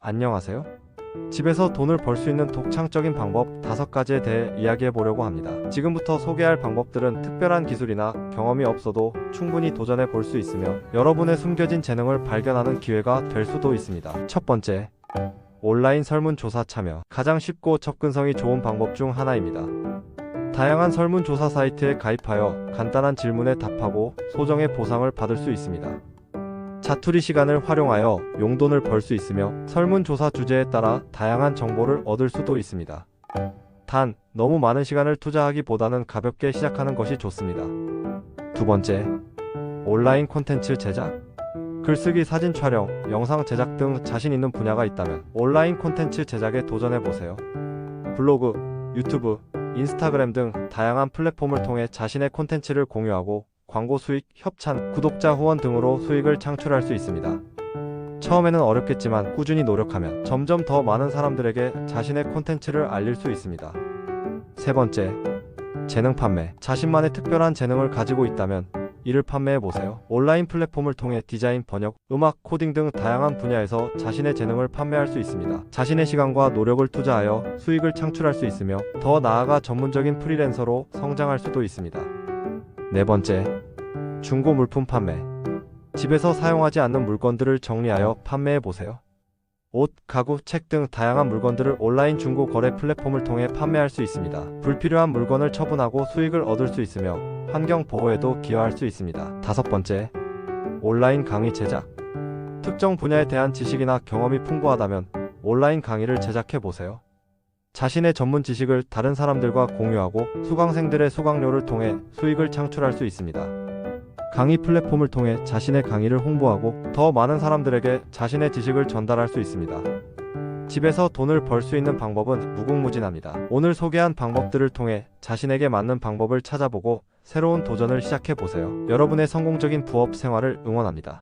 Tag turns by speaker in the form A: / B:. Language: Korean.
A: 안녕하세요. 집에서 돈을 벌 수 있는 독창적인 방법 5가지에 대해 이야기해 보려고 합니다. 지금부터 소개할 방법들은 특별한 기술이나 경험이 없어도 충분히 도전해 볼 수 있으며 여러분의 숨겨진 재능을 발견하는 기회가 될 수도 있습니다. 첫 번째, 온라인 설문조사 참여. 가장 쉽고 접근성이 좋은 방법 중 하나입니다. 다양한 설문조사 사이트에 가입하여 간단한 질문에 답하고 소정의 보상을 받을 수 있습니다. 자투리 시간을 활용하여 용돈을 벌 수 있으며 설문조사 주제에 따라 다양한 정보를 얻을 수도 있습니다. 단, 너무 많은 시간을 투자하기보다는 가볍게 시작하는 것이 좋습니다. 두 번째, 온라인 콘텐츠 제작. 글쓰기, 사진 촬영, 영상 제작 등 자신 있는 분야가 있다면 온라인 콘텐츠 제작에 도전해 보세요. 블로그, 유튜브, 인스타그램 등 다양한 플랫폼을 통해 자신의 콘텐츠를 공유하고 광고 수익, 협찬, 구독자 후원 등으로 수익을 창출할 수 있습니다. 처음에는 어렵겠지만 꾸준히 노력하면 점점 더 많은 사람들에게 자신의 콘텐츠를 알릴 수 있습니다. 세 번째, 재능 판매. 자신만의 특별한 재능을 가지고 있다면 이를 판매해 보세요. 온라인 플랫폼을 통해 디자인, 번역, 음악, 코딩 등 다양한 분야에서 자신의 재능을 판매할 수 있습니다. 자신의 시간과 노력을 투자하여 수익을 창출할 수 있으며 더 나아가 전문적인 프리랜서로 성장할 수도 있습니다. 네 번째, 중고 물품 판매. 집에서 사용하지 않는 물건들을 정리하여 판매해 보세요. 옷, 가구, 책 등 다양한 물건들을 온라인 중고 거래 플랫폼을 통해 판매할 수 있습니다. 불필요한 물건을 처분하고 수익을 얻을 수 있으며 환경 보호에도 기여할 수 있습니다. 다섯 번째, 온라인 강의 제작. 특정 분야에 대한 지식이나 경험이 풍부하다면 온라인 강의를 제작해 보세요. 자신의 전문 지식을 다른 사람들과 공유하고 수강생들의 수강료를 통해 수익을 창출할 수 있습니다. 강의 플랫폼을 통해 자신의 강의를 홍보하고 더 많은 사람들에게 자신의 지식을 전달할 수 있습니다. 집에서 돈을 벌 수 있는 방법은 무궁무진합니다. 오늘 소개한 방법들을 통해 자신에게 맞는 방법을 찾아보고 새로운 도전을 시작해 보세요. 여러분의 성공적인 부업 생활을 응원합니다.